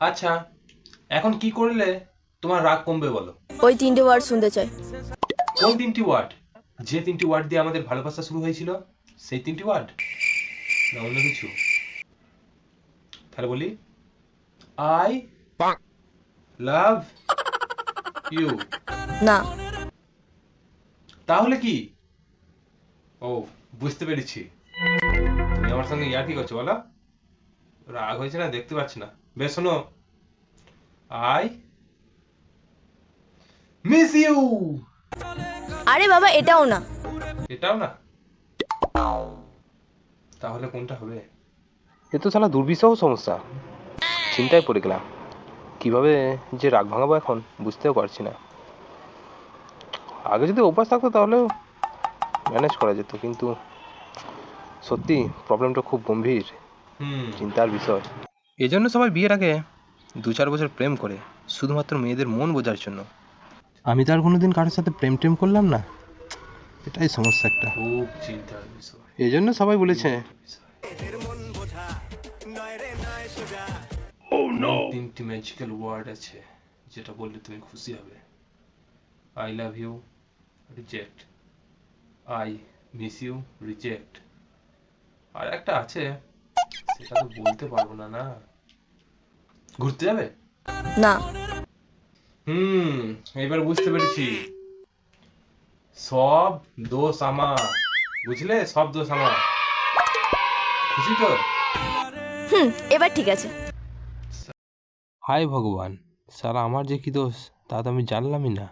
আচ্ছা এখন কি করলে তোমার রাগ কমবে বলো? ওই তিনটে ওয়ার্ড শুনতে চাই। কোন তিনটি ওয়ার্ড যে তিনটি ওয়ার্ড দিয়ে আমাদের ভালোবাসা শুরু হয়েছিল সেই তিনটি ওয়ার্ড না অন্য কিছু। তাহলে বলি আই লাভ ইউ না। তাহলে কি? ও বুঝতে পেরেছি। তুমি আমার সঙ্গে ইয়ার কি করছ বলো। রাগ হয়েছে না দেখতে পাচ্ছি না। বেশ শোনো। I miss you. আরে বাবা এটাও না। এটাও না? তাহলে কোনটা হবে? এ তো শালা দুর্বিষহ সমস্যা। চিন্তায় পড়ে গেলাম। কীভাবে যে রাগ ভাঙাবো এখন বুঝতেও পারছি না। আগে যদি অভ্যাস থাকতো তাহলে ম্যানেজ করা যেত কিন্তু সত্যি প্রবলেমটা খুব গম্ভীর। চিন্তার বিষয়। এই জন্য সবাই বিয়ের আগে দু চার বছর প্রেম করে শুধুমাত্র মেয়েদের মন বোঝার জন্য। আমি তো আর কোনোদিন কারোর সাথে প্রেম টেম করলাম না। এটাই সমস্যা একটা। খুব চিন্তার বিষয়। এই জন্য সবাই বলেছে। তিনটি ম্যাজিক্যাল ওয়ার্ড আছে যেটা বললে তুমি খুশি হবে। I love you reject I miss you reject আর একটা আছে সেটা তো বলতে পারব না না? ঘুরতে যাবে? না। হুম এবার বুঝতে পেরেছি। সব দোষ আমার বুঝলে? সব দোষ আমার। খুশি তো? হুম এবার ঠিক আছে। হায় ভগবান সারা আমার যে কি দোষ তা তো আমি জানলামই না।